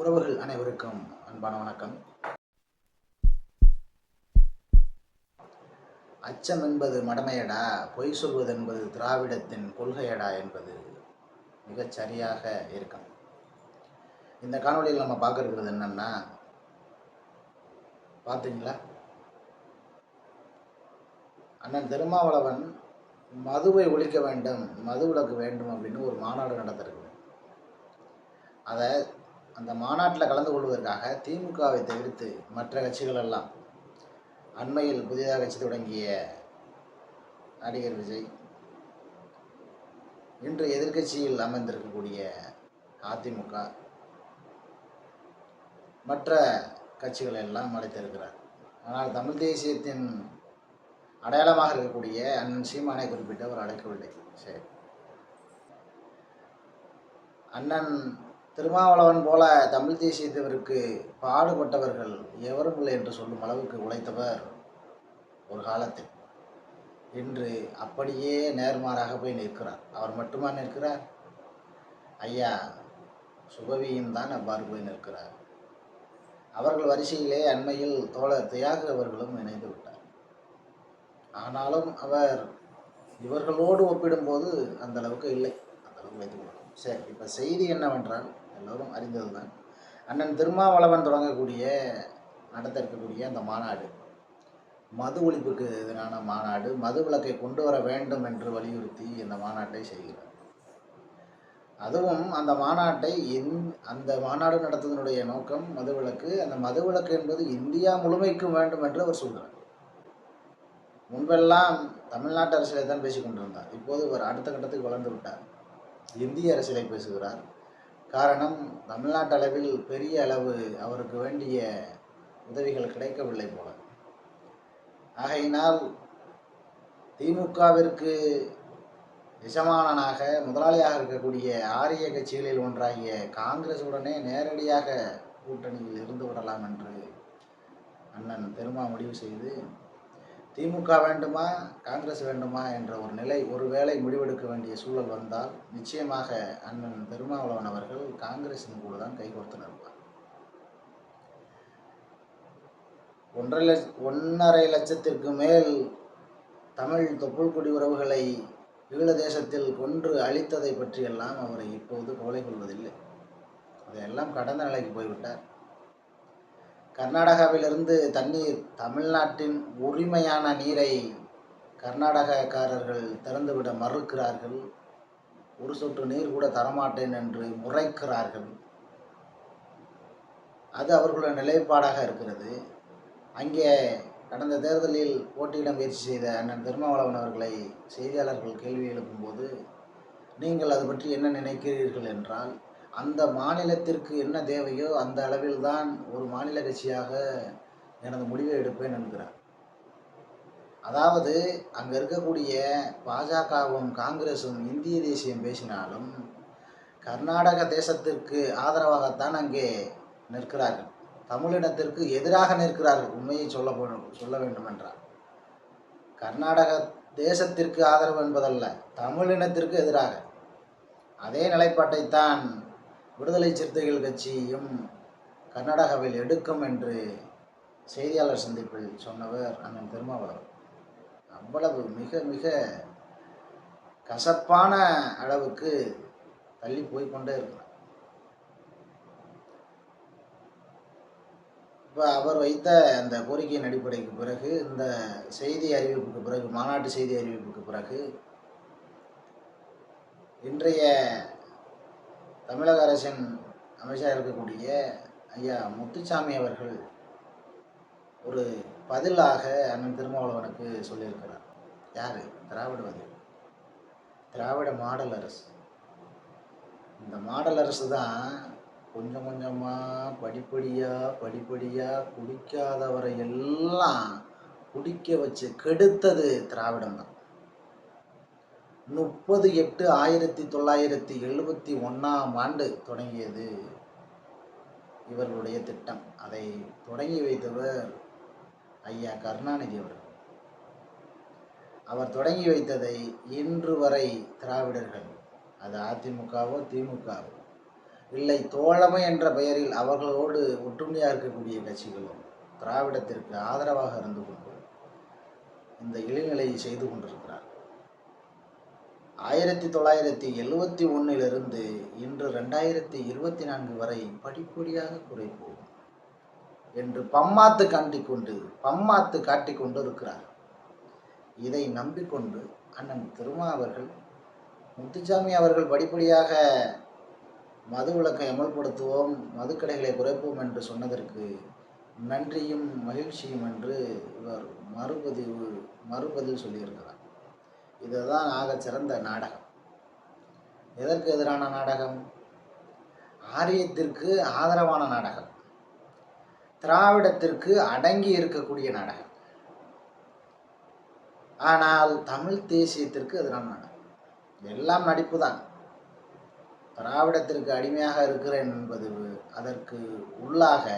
உறவுகள் அனைவருக்கும் அன்பான வணக்கம். அச்சம் என்பது மடமையடா பொய் சொல்வது என்பது திராவிடத்தின் கொள்கையடா என்பது மிகச் சரியாக இருக்கும். இந்த காணொளியில் நம்ம பார்க்கறது என்னன்னா பார்த்தீங்களா அண்ணன் திருமாவளவன் மதுவை ஒழிக்க வேண்டும் மது விலக்கு வேண்டும் அப்படின்னு ஒரு மாநாடு நடந்திருக்கு அதை அந்த மாநாட்டில் கலந்து கொள்வதற்காக திமுகவை தவிர்த்து மற்ற கட்சிகள் எல்லாம் அண்மையில் புதிதாக கட்சி தொடங்கிய நடிகர் விஜய் இன்று எதிர்க்கட்சியில் அமைந்திருக்கக்கூடிய அதிமுக மற்ற கட்சிகள் எல்லாம் அழைத்திருக்கிறார். ஆனால் தமிழ் தேசியத்தின் அடையாளமாக இருக்கக்கூடிய அண்ணன் சீமானை குறிப்பிட்டு அவர் அழைக்கவில்லை. சரி. அண்ணன் திருமாவளவன் போல தமிழ் தேசியத்திற்கு பாடுபட்டவர்கள் எவரும் இல்லை என்று சொல்லும் அளவுக்கு உழைத்தவர் ஒரு காலத்தில். இன்று அப்படியே நேர்மாறாக போய் நிற்கிறார். அவர் மட்டுமா நிற்கிறார்? ஐயா சுபவியும் தான் அவ்வாறு போய் நிற்கிறார். அவர்கள் வரிசையிலே அண்மையில் தோழர் தியாக அவர்களும் இணைந்து விட்டார். ஆனாலும் அவர் இவர்களோடு ஒப்பிடும்போது அந்த அளவுக்கு இல்லை. அந்த அளவுக்கு வைத்துக் கொள்ளும் சரி இப்போ செய்தி என்னவென்றால் எல்லோரும் அறிந்தது தான் அண்ணன் திருமாவளவன் தொடங்கக்கூடிய நடத்த இருக்கக்கூடிய அந்த மாநாடு. மது ஒழிப்புக்கு எதிரான மாநாடு மது விளக்கை கொண்டு வர வேண்டும் என்று வலியுறுத்தி இந்த மாநாட்டை செய்கிறார். அதுவும் அந்த மாநாட்டை இந் அந்த மாநாடு நடத்துவதனுடைய நோக்கம் மதுவிலக்கு அந்த மதுவிலக்கு என்பது இந்தியா முழுமைக்கும் வேண்டும் என்று அவர் சொல்கிறார் முன்பெல்லாம் தமிழ்நாட்டு அரசியலை தான் பேசிக்கொண்டிருந்தார் இப்போது அவர் அடுத்த கட்டத்துக்கு வளர்ந்து விட்டார். இந்திய அரசியலை பேசுகிறார். காரணம் தமிழ்நாட்டு அளவில் பெரிய அளவு அவருக்கு வேண்டிய உதவிகள் கிடைக்கவில்லை போல. ஆகையினால் திமுகவிற்கு எஜமானனாக முதலாளியாக இருக்கக்கூடிய ஆரிய கட்சிகளில் ஒன்றாகிய காங்கிரசுடனே நேரடியாக கூட்டணியில் இருந்து விடலாம் என்று அண்ணன் பெருமா முடிவு செய்து திமுக வேண்டுமா காங்கிரஸ் வேண்டுமா என்ற ஒரு நிலை ஒருவேளை முடிவெடுக்க வேண்டிய சூழல் வந்தால் நிச்சயமாக அண்ணன் பெருமாவளவன் அவர்கள் காங்கிரஸின் கூட தான் கைகோர்த்து நிற்பார். ஒன்றரை லட்ச ஒன்றரை லட்சத்திற்கு மேல் தமிழ் தொப்புள்குடி உறவுகளை ஈழ தேசத்தில் கொன்று அழித்ததை பற்றியெல்லாம் அவரை இப்போது கவலை கொள்வதில்லை. அதையெல்லாம் கடந்த நிலைக்கு போய்விட்டார். கர்நாடகாவிலிருந்து தண்ணீர் தமிழ்நாட்டின் உரிமையான நீரை கர்நாடகக்காரர்கள் திறந்துவிட மறுக்கிறார்கள். ஒரு சொட்டு நீர் கூட தரமாட்டேன் என்று முறைக்கிறார்கள். அது அவர்களுடைய நிலைப்பாடாக இருக்கிறது. அங்கே கடந்த தேர்தலில் போட்டியிட முயற்சி செய்த அண்ணன் திருமாவளவன் அவர்களை செய்தியாளர்கள் கேள்வி எழுப்பும்போது நீங்கள் அது பற்றி என்ன நினைக்கிறீர்கள்? என்றால் அந்த மாநிலத்திற்கு என்ன தேவையோ அந்த அளவில் தான் ஒரு மாநில கட்சியாக எனது முடிவை எடுப்பேன் என்கிறார். அதாவது அங்கே இருக்கக்கூடிய பாஜகவும் காங்கிரஸும் இந்திய தேசியம் பேசினாலும் கர்நாடக தேசத்திற்கு ஆதரவாகத்தான் அங்கே நிற்கிறார்கள். தமிழினத்திற்கு எதிராக நிற்கிறார்கள் உண்மையை சொல்ல சொல்ல வேண்டும் கர்நாடக தேசத்திற்கு ஆதரவு என்பதல்ல தமிழினத்திற்கு எதிராக. அதே நிலைப்பாட்டைத்தான் விடுதலை சிறுத்தைகள் கட்சியும் கர்நாடகாவில் எடுக்கும் என்று செய்தியாளர் சந்திப்பில் சொன்னவர் அண்ணன் திருமாவளவன். அவ்வளவு மிக மிக கசப்பான அளவுக்கு தள்ளி போய்கொண்டே இருக்கிறார். இப்போ அவர் வைத்த அந்த கோரிக்கையின் அடிப்படைக்கு பிறகு இந்த செய்தி அறிவிப்புக்கு பிறகு மாநாட்டு செய்தி அறிவிப்புக்கு பிறகு இன்றைய தமிழக அரசின் அமைச்சராக இருக்கக்கூடிய ஐயா முத்துசாமி அவர்கள் ஒரு பதிலாக அண்ணன் திருமாவளவனுக்கு சொல்லியிருக்கிறார். யார்? திராவிடவாதி திராவிட மாடல் அரசு. இந்த மாடல் அரசு தான் கொஞ்சம் கொஞ்சமாக படிப்படியாக படிப்படியாக குடிக்காதவரை எல்லாம் குடிக்க வச்சு கெடுத்தது திராவிடம் தான் முப்பது எட்டு ஆயிரத்தி தொள்ளாயிரத்தி எழுபத்தி ஒன்றாம் ஆண்டு தொடங்கியது. இவர்களுடைய திட்டம். அதை தொடங்கி வைத்தவர் ஐயா கருணாநிதி அவர்கள். அவர் தொடங்கி வைத்ததை இன்று வரை திராவிடர்கள் அது அதிமுகவோ திமுகவோ இல்லை தோழமை என்ற பெயரில் அவர்களோடு ஒற்றுமையாக இருக்கக்கூடிய கட்சிகளும் திராவிடத்திற்கு ஆதரவாக இருந்து கொண்டு இந்த இழிநிலையை செய்து கொண்டிருக்கிறார் ஆயிரத்தி தொள்ளாயிரத்தி எழுவத்தி ஒன்றிலிருந்து இன்று ரெண்டாயிரத்தி இருபத்தி நான்கு வரை படிப்படியாக குறைப்போம் என்று பம்மாத்து காட்டிக்கொண்டு பம்மாத்து காட்டிக்கொண்டு இருக்கிறார் இதை நம்பிக்கொண்டு அண்ணன் திருமா அவர்கள் முத்துசாமி அவர்கள் படிப்படியாக மது விளக்கை அமல்படுத்துவோம் மதுக்கடைகளை குறைப்போம் என்று சொன்னதற்கு நன்றியும் மகிழ்ச்சியும் என்று இவர் மறுபதிவு மறுபதில் சொல்லியிருக்கிறார். இதுதான் ஆகச் சிறந்த நாடகம். எதற்கு எதிரான நாடகம்? ஆரியத்திற்கு ஆதரவான நாடகம். திராவிடத்திற்கு அடங்கி இருக்கக்கூடிய நாடகம். ஆனால் தமிழ் தேசியத்திற்கு எதிரான நாடகம். எல்லாம் நடிப்பு தான் திராவிடத்திற்கு அடிமையாக இருக்கிறேன் என்பது அதற்கு உள்ளாக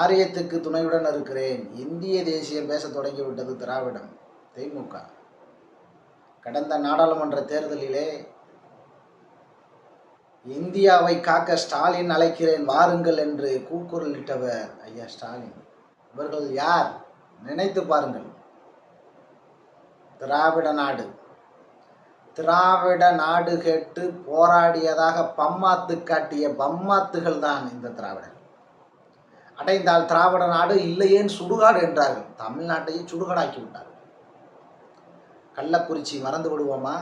ஆரியத்துக்கு துணையுடன் இருக்கிறேன். இந்திய தேசியம் பேச தொடங்கிவிட்டது திராவிடம். திமுக கடந்த நாடாளுமன்ற தேர்தலிலே இந்தியாவை காக்க ஸ்டாலின் அழைக்கிறேன் வாருங்கள் என்று கூக்குரலிட்டவர் ஐயா ஸ்டாலின். இவர்கள் யார்? நினைத்து பாருங்கள். திராவிட நாடு. திராவிட நாடு கேட்டு போராடியதாக பம்மாத்து காட்டிய பம்மாத்துகள் தான் இந்த திராவிடர். அடைந்தால் திராவிட நாடு இல்லையேன் சுடுகாடு என்றார்கள். தமிழ்நாட்டையே சுடுகாடாக்கி விட்டார்கள். கள்ளக்குறிச்சி மறந்து விடுவோமா?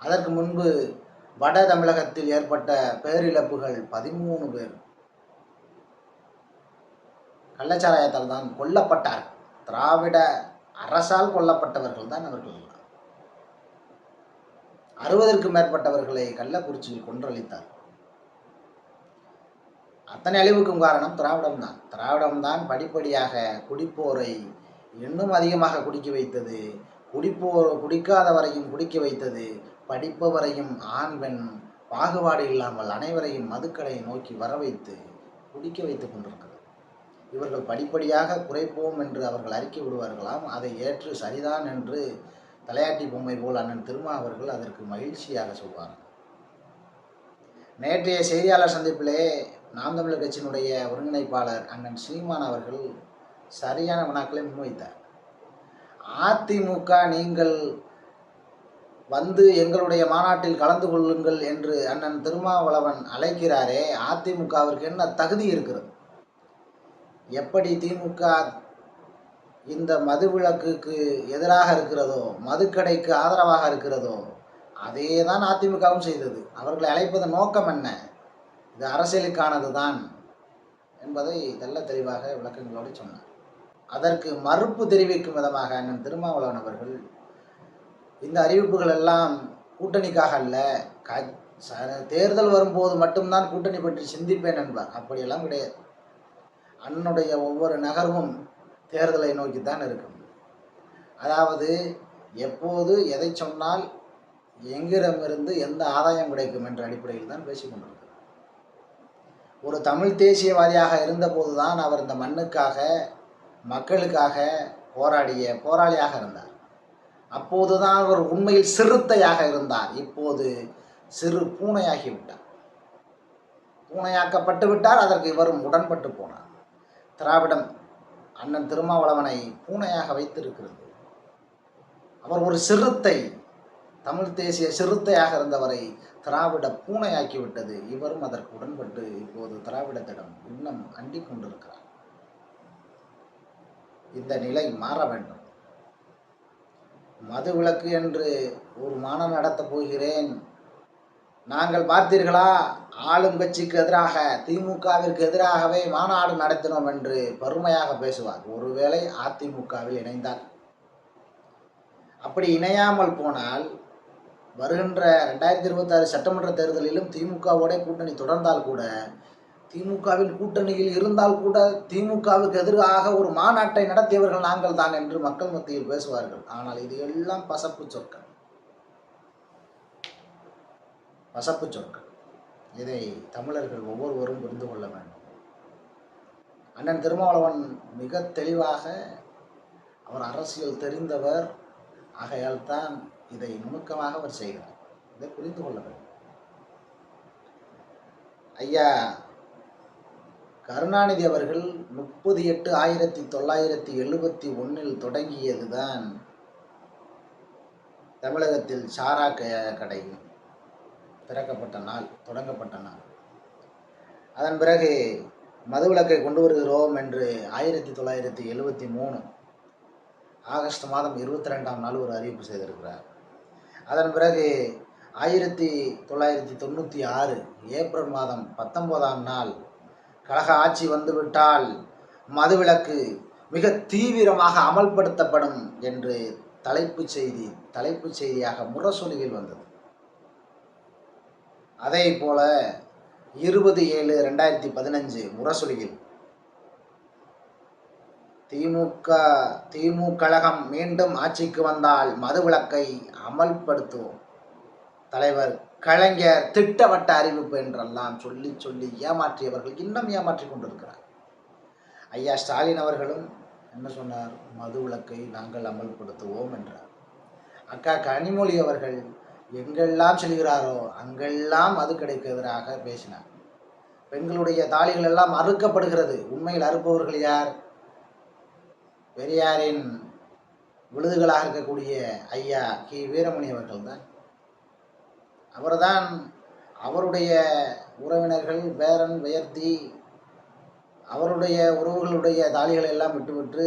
அதற்கு முன்பு வட தமிழகத்தில் ஏற்பட்ட பேரிழப்புகள் பதிமூணு பேர். கள்ளச்சாராயத்தால் தான் கொல்லப்பட்டார். திராவிட அரசால் கொல்லப்பட்டவர்கள் தான் அவர்கள். அறுபதற்கும் மேற்பட்டவர்களை கள்ளக்குறிச்சியில் கொன்றளித்தார் அத்தனை அழிவுக்கும் காரணம் திராவிடம் தான் திராவிடம் தான் படிப்படியாக குடிப்போரை இன்னும் அதிகமாக குடிக்க வைத்தது. குடிப்போ குடிக்காதவரையும் குடிக்க வைத்தது. படிப்பவரையும் ஆண் பெண் பாகுபாடு இல்லாமல் அனைவரையும் மதுக்கடை நோக்கி வர வைத்து குடிக்க வைத்து கொண்டிருக்கிறது. இவர்கள் படிப்படியாக குறைப்போம் என்று அவர்கள் அறிக்கை விடுவார்களாம். அதை ஏற்று சரிதான் என்று தலையாட்டி பொம்மை போல் அண்ணன் திருமா அவர்கள் அதற்கு மகிழ்ச்சியாக சொல்வார் நேற்றைய செய்தியாளர் சந்திப்பிலே நாம் தமிழர் கட்சியினுடைய ஒருங்கிணைப்பாளர் அண்ணன் சீமான் அவர்கள் சரியான வினாக்களை முன்வைத்தார். அதிமுக நீங்கள் வந்து எங்களுடைய மாநாட்டில் கலந்து கொள்ளுங்கள் என்று அண்ணன் திருமாவளவன் அழைக்கிறாரே அதிமுகவிற்கு என்ன தகுதி இருக்கிறது? எப்படி திமுக இந்த மதுவிலக்குக்கு எதிராக இருக்கிறதோ மதுக்கடைக்கு ஆதரவாக இருக்கிறதோ அதே தான் அதிமுகவும் செய்தது. அவர்களை அழைப்பதன் நோக்கம் என்ன? இது அரசியலுக்கானது தான் என்பதை தெல்ல தெளிவாக விளக்கங்களோடு சொன்னார். அதற்கு மறுப்பு தெரிவிக்கும் விதமாக அண்ணன் திருமாவளவன் அவர்கள் இந்த அறிவிப்புகள் எல்லாம் கூட்டணிக்காக அல்ல க தேர்தல் வரும்போது மட்டும்தான் கூட்டணி பற்றி சிந்திப்பேன் என்பார். அப்படியெல்லாம் கிடையாது. அண்ணனுடைய ஒவ்வொரு நகர்வும் தேர்தலை நோக்கித்தான் இருக்கும். அதாவது எப்போது எதை சொன்னால் எங்கிடமிருந்து எந்த ஆதாயம் கிடைக்கும் என்ற அடிப்படையில் தான் பேசிக்கொண்டிருக்கிறார் ஒரு தமிழ் தேசியவாதியாக இருந்தபோது தான் அவர் இந்த மண்ணுக்காக மக்களுக்காக போராடிய போராளியாக இருந்தார். அப்போது தான் அவர் உண்மையில் சிறுத்தையாக இருந்தார். இப்போது சிறு பூனையாகிவிட்டார் பூனையாக்கப்பட்டு விட்டார். அதற்கு இவரும் உடன்பட்டு போனார். திராவிடம் அண்ணன் திருமாவளவனை பூனையாக வைத்திருக்கிறது. அவர் ஒரு சிறுத்தை தமிழ் தேசிய சிறுத்தையாக இருந்தவரை திராவிட பூனையாக்கிவிட்டது இவரும் அதற்கு உடன்பட்டு இப்போது திராவிடத்திடம் இன்னும் அண்டிக் கொண்டிருக்கிறார். இந்த நிலை மாற வேண்டும். மது விளக்கு என்று ஒரு மானம் நடத்தப் போகிறேன். நாங்கள் பார்த்தீர்களா? ஆளும் கட்சிக்கு எதிராக திமுகவிற்கு எதிராகவே மாநாடு நடத்தினோம் என்று பெருமையாக பேசுவார். ஒருவேளை அதிமுகவில் இணைந்தார் அப்படி இணையாமல் போனால் வருகின்ற ரெண்டாயிரத்தி இருபத்தாறு சட்டமன்ற தேர்தலிலும் திமுகவோட கூட்டணி தொடர்ந்தால் கூட திமுகவில் கூட்டணியில் இருந்தால் கூட திமுகவுக்கு எதிராக ஒரு மாநாட்டை நடத்தியவர்கள் நாங்கள் தான் என்று மக்கள் மத்தியில் பேசுவார்கள். ஆனால் இது எல்லாம் பசப்பு சொற்கள். பசப்பு சொற்கள். இதை தமிழர்கள் ஒவ்வொருவரும் புரிந்து கொள்ள வேண்டும். அண்ணன் திருமாவளவன் மிக தெளிவாக அவர் அரசியல் தெரிந்தவர். ஆகையால் தான் இதை நுணுக்கமாக அவர் செய்கிறார். இதை புரிந்து கொள்ள வேண்டும். ஐயா கருணாநிதி அவர்கள் முப்பது எட்டு ஆயிரத்தி தொள்ளாயிரத்தி எழுபத்தி ஒன்றில் தொடங்கியது தான் தமிழகத்தில் சாரா க- கடை திறக்கப்பட்ட நாள் தொடங்கப்பட்ட நாள். அதன் பிறகு மதுவிலக்கை கொண்டு வருகிறோம் என்று ஆயிரத்தி தொள்ளாயிரத்தி எழுபத்தி மூணு ஆகஸ்ட் மாதம் இருபத்தி ரெண்டாம் நாள் ஒரு அறிவிப்பு செய்திருக்கிறார். அதன் பிறகு ஆயிரத்தி தொள்ளாயிரத்தி தொண்ணூற்றி ஆறு ஏப்ரல் மாதம் பத்தொன்பதாம் நாள் கழக ஆட்சி வந்துவிட்டால் மதுவிலக்கு மிக தீவிரமாக அமல்படுத்தப்படும் என்று தலைப்புச் செய்தி தலைப்புச் செய்தியாக முரசொலியில் வந்தது. அதே போல இருபது ஏழு ரெண்டாயிரத்தி பதினஞ்சு முரசொலியில் திமுக திமுக கழகம் மீண்டும் ஆட்சிக்கு வந்தால் மதுவிலக்கை அமல்படுத்துவோம். தலைவர் கலைஞர் திட்டவட்ட அறிவிப்பு என்றெல்லாம் சொல்லி சொல்லி ஏமாற்றியவர்கள் இன்னும் ஏமாற்றி கொண்டிருக்கிறார். ஐயா ஸ்டாலின் அவர்களும் என்ன சொன்னார்? மது விளக்கை நாங்கள் அமல்படுத்துவோம் என்றார். அக்கா கனிமொழி அவர்கள் எங்கெல்லாம் செல்கிறாரோ அங்கெல்லாம் மது கிடைக்க எதிராக பேசினார். பெண்களுடைய தாலிகள் எல்லாம் அறுக்கப்படுகிறது. உண்மையில் அறுப்பவர்கள் யார்? பெரியாரின் விழுதுகளாக இருக்கக்கூடிய ஐயா கி வீரமணி அவர்கள் தான் அவர்தான் அவருடைய உறவினர்கள் பேரன் பெயர்த்தி அவருடைய உறவுகளுடைய தாலிகளை எல்லாம் விட்டுவிட்டு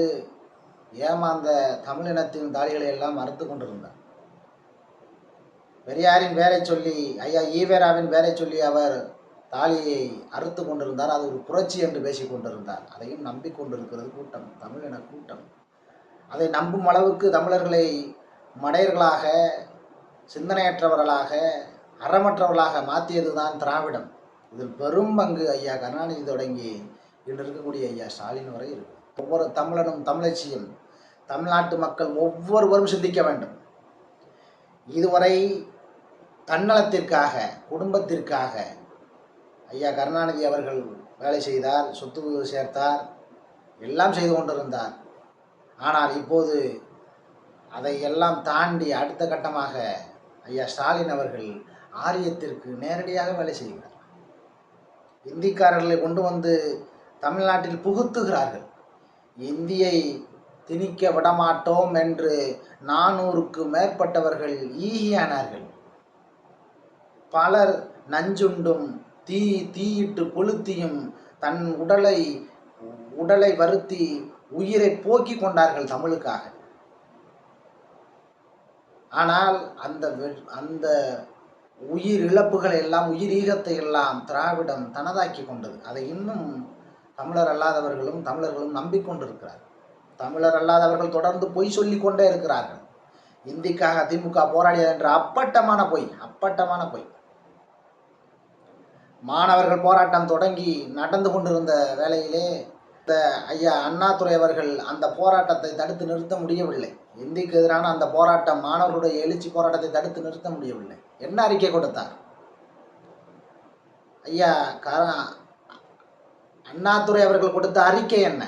ஏமாந்த தமிழினத்தின் தாலிகளை எல்லாம் மறுத்து கொண்டிருந்தார். பெரியாரின் பேரை சொல்லி ஐயா ஈவேராவின் பேரை சொல்லி அவர் தாலியை அறுத்து கொண்டிருந்தார். அது ஒரு புரட்சி என்று பேசிக் கொண்டிருந்தார். அதையும் நம்பிக்கொண்டிருக்கிறது கூட்டம் தமிழின கூட்டம். அதை நம்பும் அளவுக்கு தமிழர்களை மடையர்களாக சிந்தனையற்றவர்களாக அறமற்றவர்களாக மாற்றியது தான் திராவிடம். இதில் பெரும் பங்கு ஐயா கருணாநிதி தொடங்கி இன்று இருக்கக்கூடிய ஐயா ஸ்டாலின் வரை இருக்கும் ஒவ்வொரு தமிழனும் தமிழச்சியும் தமிழ்நாட்டு மக்கள் ஒவ்வொருவரும் சிந்திக்க வேண்டும். இதுவரை தன்னலத்திற்காக குடும்பத்திற்காக ஐயா கருணாநிதி அவர்கள் வேலை செய்தார் சொத்து சேர்த்தார் எல்லாம் செய்து கொண்டிருந்தார். ஆனால் இப்போது அதை எல்லாம் தாண்டி அடுத்த கட்டமாக ஐயா ஸ்டாலின் அவர்கள் ஆரியத்திற்கு நேரடியாக வேலை செய்கிறார். இந்திக்காரர்களை கொண்டு வந்து தமிழ்நாட்டில் புகுத்துகிறார்கள். இந்தியை திணிக்க விடமாட்டோம் என்று நானூறுக்கு மேற்பட்டவர்கள் ஈகியானார்கள். பலர் நஞ்சுண்டும் தீ தீயிட்டு கொளுத்தியும் தன் உடலை உடலை வருத்தி உயிரை போக்கிக் கொண்டார்கள் தமிழுக்காக. ஆனால் அந்த வெ- அந்த உயிர் இழப்புகளை எல்லாம் உயிர் ஈகத்தை எல்லாம் திராவிடம் தனதாக்கி கொண்டது. அதை இன்னும் தமிழர் அல்லாதவர்களும் தமிழர்களும் நம்பிக்கொண்டிருக்கிறார். தமிழர் அல்லாதவர்கள் தொடர்ந்து பொய் சொல்லி கொண்டே இருக்கிறார்கள். இந்திக்காக திமுக போராடியது என்ற அப்பட்டமான பொய் அப்பட்டமான பொய். மாணவர்கள் போராட்டம் தொடங்கி நடந்து கொண்டிருந்த வேளையிலே ஐயா அண்ணாதுரை அவர்கள் அந்த போராட்டத்தை தடுத்து நிறுத்த முடியவில்லை. இந்திக்கு எதிரான அந்த போராட்டம் மாணவர்களுடைய எழுச்சி போராட்டத்தை தடுத்து நிறுத்த முடியவில்லை. என்ன அறிக்கை கொடுத்தார்? ஐயா கர அண்ணாதுரை அவர்கள் கொடுத்த அறிக்கை என்ன?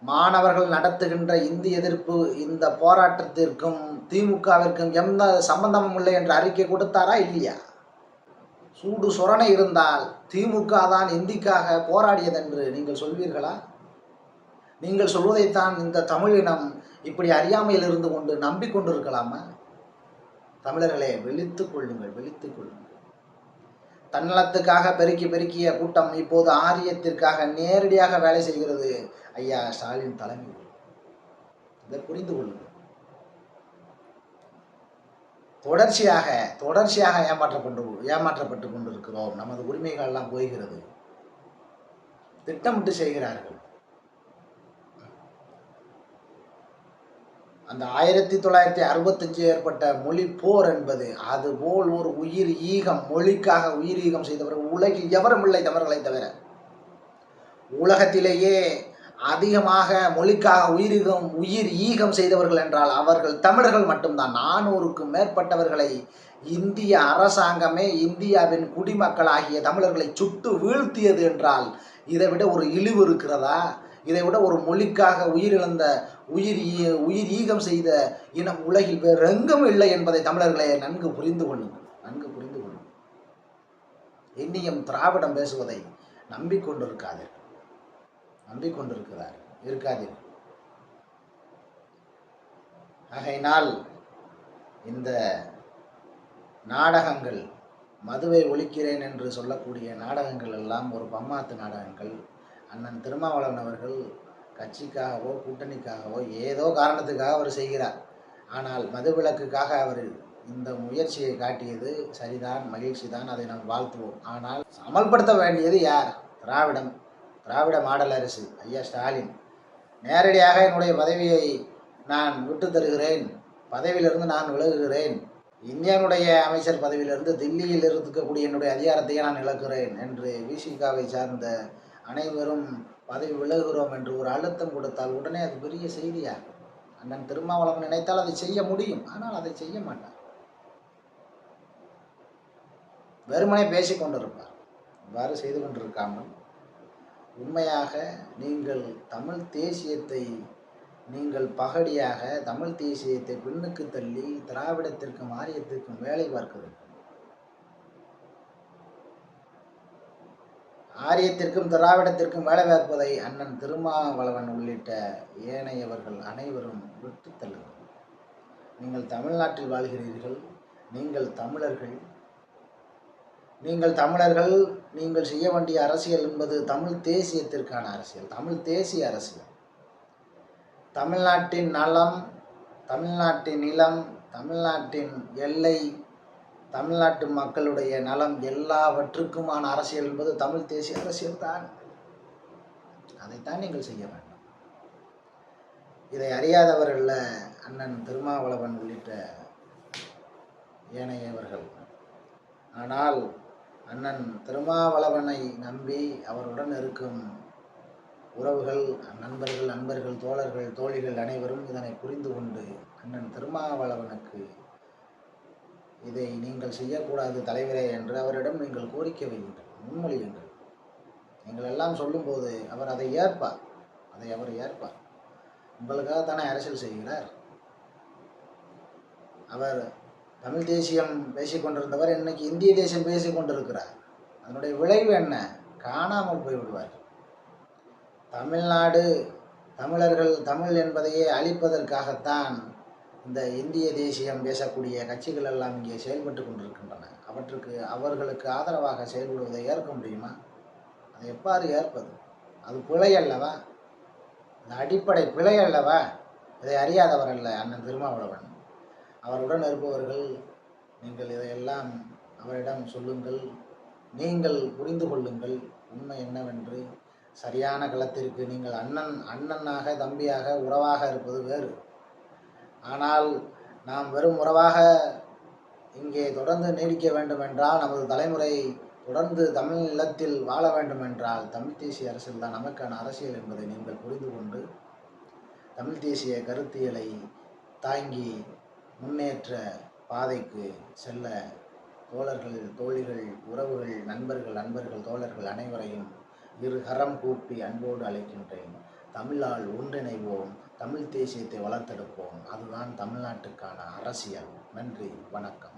மாணவர்கள் நடத்துகின்ற இந்தி எதிர்ப்பு இந்த போராட்டத்திற்கும் திமுகவிற்கும் எந்த சம்பந்தமும் இல்லை என்ற அறிக்கை கொடுத்தாரா இல்லையா? சூடு சொரணை இருந்தால் திமுக தான் இந்திக்காக போராடியது என்று நீங்கள் சொல்வீர்களா? நீங்கள் சொல்வதைத்தான் இந்த தமிழினம் இப்படி அறியாமையில் இருந்து கொண்டு நம்பிக்கொண்டிருக்கலாமா? தமிழர்களே விழித்துக் கொள்ளுங்கள் விழித்துக் கொள்ளுங்கள். தன்னலத்துக்காக பெருக்கி பெருக்கிய கூட்டம் இப்போது ஆரியத்திற்காக நேரடியாக வேலை செய்கிறது. ஐயா ஸ்டாலின் தலைமையில். இதை புரிந்து கொள்ளுங்கள். தொடர்ச்சியாக தொடர்ச்சியாக ஏமாற்றப்பட்டு ஏமாற்றப்பட்டு கொண்டிருக்கிறோம். நமது உரிமைகள்லாம் போய்கிறது. திட்டமிட்டு செய்கிறார்கள். அந்த ஆயிரத்தி தொள்ளாயிரத்தி அறுபத்தஞ்சு ஏற்பட்ட மொழி போர் என்பது அதுபோல் ஒரு உயிர் ஈகம் மொழிக்காக உயிர் ஈகம் செய்தவர்கள் உலகில் எவரும் இல்லை தவறுகளை தவிர. உலகத்திலேயே அதிகமாக மொழிக்காக உயிரிகம் உயிர் ஈகம் செய்தவர்கள் என்றால் அவர்கள் தமிழர்கள் மட்டும்தான். நானூறுக்கும் மேற்பட்டவர்களை இந்திய அரசாங்கமே இந்தியாவின் குடிமக்களாகிய தமிழர்களை சுட்டு வீழ்த்தியது என்றால் இதை விட ஒரு இழிவு இருக்கிறதா? இதை விட ஒரு மொழிக்காக உயிரிழந்த உயிர் ஈ- உயிர் ஈகம் செய்த இனம் உலகில் வேறெங்கும் இல்லை என்பதை தமிழர்களே நன்கு புரிந்து கொள்ளுங்கள். நன்கு புரிந்து கொள்ளுங்கள். இன்னியும் திராவிடம் பேசுவதை நம்பிக்கொண்டிருக்காதீர்கள். நம்பிக்கொண்டிருக்கிறார். இருக்காதீர்கள் ஆகையினால் இந்த நாடகங்கள் மதுவை ஒழிக்கிறேன் என்று சொல்லக்கூடிய நாடகங்கள் எல்லாம் ஒரு பம்மாத்து நாடகங்கள். அண்ணன் திருமாவளவன் அவர்கள் கட்சிக்காகவோ கூட்டணிக்காகவோ ஏதோ காரணத்துக்காக அவர் செய்கிறார். ஆனால் மதுவிலக்குக்காக அவர் இந்த முயற்சியை காட்டியது சரிதான் மகிழ்ச்சி தான் அதை நாம் வாழ்த்துவோம். ஆனால் அமல்படுத்த வேண்டியது யார்? திராவிடம். திராவிட மாடல் அரசு ஐயா ஸ்டாலின். நேரடியாக என்னுடைய பதவியை நான் விட்டு தருகிறேன். பதவியிலிருந்து நான் விலகுகிறேன். இந்தியாவுடைய அமைச்சர் பதவியிலிருந்து தில்லியில் இருக்கக்கூடிய என்னுடைய அதிகாரத்தையே நான் இழக்கிறேன் என்று விசிகாவை சார்ந்த அனைவரும் பதவி விலகுகிறோம் என்று ஒரு அழுத்தம் கொடுத்தால் உடனே அது பெரிய செய்தியாகும். அண்ணன் திருமாவளவன் நினைத்தால் அதை செய்ய முடியும். ஆனால் அதை செய்ய மாட்டார். வெறுமனே பேசிக்கொண்டிருப்பார் இவ்வாறு செய்து கொண்டிருக்காமல் உண்மையாக நீங்கள் தமிழ் தேசியத்தை நீங்கள் பகடியாக தமிழ் தேசியத்தை பின்னுக்கு தள்ளி திராவிடத்திற்கும் ஆரியத்திற்கும் வேலை பார்க்கிறது. ஆரியத்திற்கும் திராவிடத்திற்கும் வேலை பார்ப்பதை அண்ணன் திருமாவளவன் உள்ளிட்ட ஏனையவர்கள் அனைவரும் விட்டு தள்ளுங்கள். நீங்கள் தமிழ்நாட்டில் வாழ்கிறீர்கள் நீங்கள் தமிழர்கள் நீங்கள் தமிழர்கள் நீங்கள் செய்ய வேண்டிய அரசியல் என்பது தமிழ் தேசியத்திற்கான அரசியல் தமிழ் தேசிய அரசியல். தமிழ்நாட்டின் நலம் தமிழ்நாட்டின் நிலம் தமிழ்நாட்டின் எல்லை தமிழ்நாட்டு மக்களுடைய நலம் எல்லாவற்றுக்குமான அரசியல் என்பது தமிழ் தேசிய அரசியல் தான். அதைத்தான் நீங்கள் செய்ய வேண்டும். இதை அறியாதவர்களில் அண்ணன் திருமாவளவன் உள்ளிட்ட ஏனையவர்கள். ஆனால் அண்ணன் திருமாவளவனை நம்பி அவருடன் இருக்கும் உறவுகள் நண்பர்கள் நண்பர்கள் தோழர்கள் தோழிகள் அனைவரும் இதனை புரிந்து கொண்டு அண்ணன் திருமாவளவனுக்கு இதை நீங்கள் செய்யக்கூடாது தலைவரே என்று அவரிடம் நீங்கள் கோரிக்கை வையுங்கள் முன்மொழியுங்கள் நீங்கள் எல்லாம் சொல்லும்போது அவர் அதை ஏற்பார் அதை அவர் ஏற்பார். உங்களுக்காக தானே அரசியல் செய்கிறார்? அவர் தமிழ் தேசியம் பேசிக்கொண்டிருந்தவர் இன்னைக்கு இந்திய தேசியம் பேசிக்கொண்டிருக்கிறார். அதனுடைய விளைவு என்ன? காணாமல் போய்விடுவார். தமிழ்நாடு தமிழர்கள் தமிழ் என்பதையே அழிப்பதற்காகத்தான் இந்த இந்திய தேசியம் பேசக்கூடிய கட்சிகள் எல்லாம் இங்கே செயல்பட்டு கொண்டிருக்கின்றன. அவற்றுக்கு அவர்களுக்கு ஆதரவாக செயல்படுவதை ஏற்க முடியுமா? அதை எவ்வாறு ஏற்பது? அது பிழை அல்லவா? அது அடிப்படை பிழை அல்லவா? இதை அறியாதவர் அல்ல அண்ணன் திருமாவளவன். அவருடன் இருப்பவர்கள் நீங்கள் இதையெல்லாம் அவரிடம் சொல்லுங்கள். நீங்கள் புரிந்து கொள்ளுங்கள். உண்மை என்னவென்று சரியான களத்திற்கு நீங்கள் அண்ணன் அண்ணனாக தம்பியாக உறவாக இருப்பது வேறு. ஆனால் நாம் வெறும் உறவாக இங்கே தொடர்ந்து நீடிக்க வேண்டுமென்றால் நமது தலைமுறை தொடர்ந்து தமிழ் இல்லத்தில் வாழ வேண்டுமென்றால் தமிழ் தேசிய அரசியல் தான் நமக்கான அரசியல் என்பதை நீங்கள் புரிந்து கொண்டு தமிழ் தேசிய கருத்தியலை தாங்கி முன்னேற்ற பாதைக்கு செல்ல தோழர்கள் தோழிகள் உறவுகள் நண்பர்கள் நண்பர்கள் தோழர்கள் அனைவரையும் இரு கரம் கூப்பி அன்போடு அழைக்கின்றேன். தமிழால் ஒன்றிணைவோம் தமிழ் தேசியத்தை வளர்த்தெடுப்போம். அதுதான் தமிழ்நாட்டுக்கான அரசியல். நன்றி வணக்கம்.